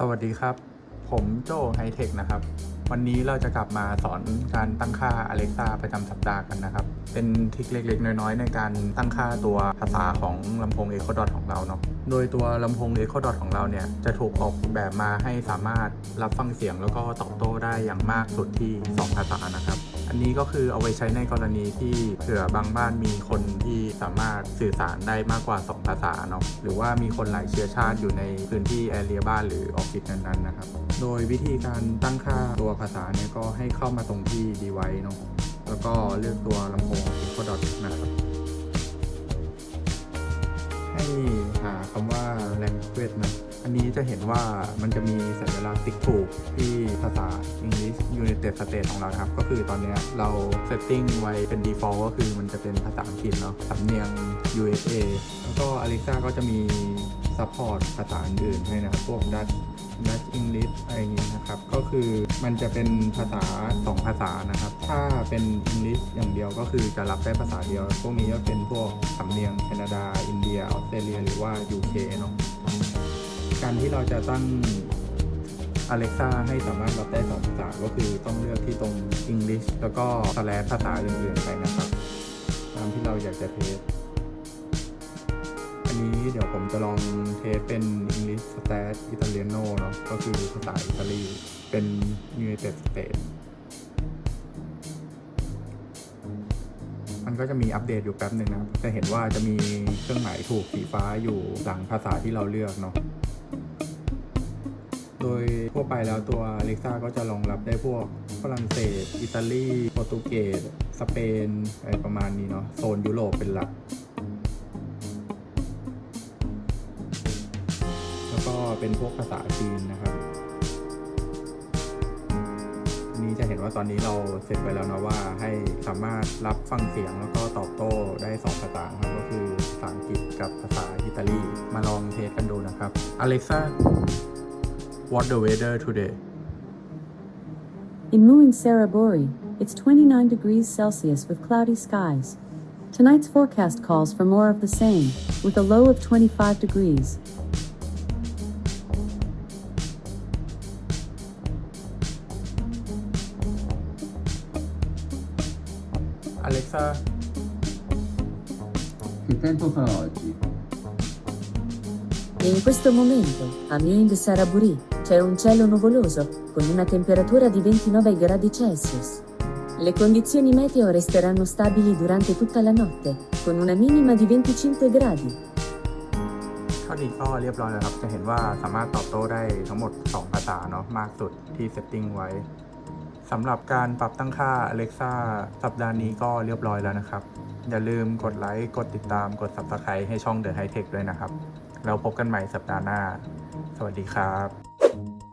สวัสดีครับ ผมโจไฮเทคนะครับ วันนี้เราจะกลับมาสอนการตั้งค่า Alexa ประจำสัปดาห์กันนะครับ เป็นทริคเล็กๆ น้อยๆ ในการตั้งค่าตัวภาษาของลำโพง Echo Dot ของเราเนาะ โดยตัวลำโพง Echo Dot ของเราเนี่ย จะถูกออกแบบมาให้สามารถรับฟังเสียงแล้วก็ตอบโต้ได้อย่างมากสุดที่ 2 ภาษานะครับ อันนี้ก็คือเอาไว้ใช้ในกรณีที่เผื่อบางบ้านมีคนที่สามารถสื่อสารได้มากกว่า 2 ภาษาเนาะหรือว่ามีคนหลายเชื้อชาติอยู่ในพื้นที่แอเรียบ้านหรือออฟฟิศนั้นๆนะครับโดยวิธีการตั้งค่าตัวภาษาเนี่ยก็ให้เข้ามาตรงที่ดีไว้เนาะแล้วก็เลือกตัวลำโพง Echo Dot น นี้จะเห็นว่ามันจะมีสัญลักษณ์ติ๊กถูกที่ภาษา English United States ของเราครับ ก็คือตอนนี้เรา setting ไว้เป็น default ก็คือมันจะเป็นภาษาอังกฤษเนาะสำเนียง USA แล้วก็ Alexa ก็จะมี support ภาษาอื่นให้นะครับพวก Dutch Dutch English อะไรอย่างนี้นะครับ ก็คือมันจะเป็นภาษา 2 ภาษานะครับ ถ้าเป็น English อย่างเดียวก็คือจะรับได้ภาษาเดียว พวกนี้ก็เป็นพวกสำเนียงแคนาดา อินเดีย ออสเตรเลีย หรือว่า UK เนาะ การที่เราจะตั้ง Alexa ให้สามารถรับได้สองภาษาก็คือต้องเลือกที่ตรง English แล้วก็ slash ภาษาอื่นๆไปนะครับตามที่เราอยากจะเทสอันนี้เดี๋ยวผมจะลองเทสเป็น English slash Italiano เนาะก็คือภาษาอิตาลีเป็น United States มันก็จะมีอัปเดตอยู่แป๊บหนึ่งนะครับจะเห็นว่าจะมีเครื่องหมายถูกสีฟ้าอยู่หลังภาษาที่เราเลือกเนาะ ดยทั่วไปแล้วตัว Alexa ก็จะรองรับได้พวกฝรั่งเศส อิตาลี โปรตุเกส สเปน อะไรประมาณนี้เนาะ โซนยุโรปเป็นหลัก แล้วก็เป็นพวกภาษาจีนนะครับอันนี้จะเห็นว่าตอนนี้เราเสร็จไปแล้วนะว่าให้สามารถรับฟังเสียงแล้วก็ตอบโต้ได้2ภาษาครับก็คือภาษาอังกฤษกับภาษาอิตาลี มาลองเทสกันดูนะครับ Alexa what the weather today In Muin Saraburi, it's 29 degrees Celsius with cloudy skies. Tonight's forecast calls for more of the same, with a low of 25 degrees. Alexa Che tempo fa oggi? E in questo momento, a Muin Saraburi, c'è un cielo nuvoloso, con una temperatura di 29 gradi Celsius. Le condizioni meteo resteranno stabili durante tutta la notte, con una minima di 25 gradi. เท่านี้ก็เรียบร้อยแล้วครับ จะเห็นว่าสามารถตอบโต้ได้ทั้งหมด 2 ภาษาเนาะ มากสุดที่เซตติ้งไว้ สำหรับการปรับตั้งค่า Alexa สัปดาห์นี้ก็เรียบร้อยแล้วนะครับ อย่าลืมกดไลค์ กดติดตาม กด Subscribe ให้ช่อง The High Tech ด้วยนะครับ แล้วพบกันใหม่สัปดาห์หน้า สวัสดีครับ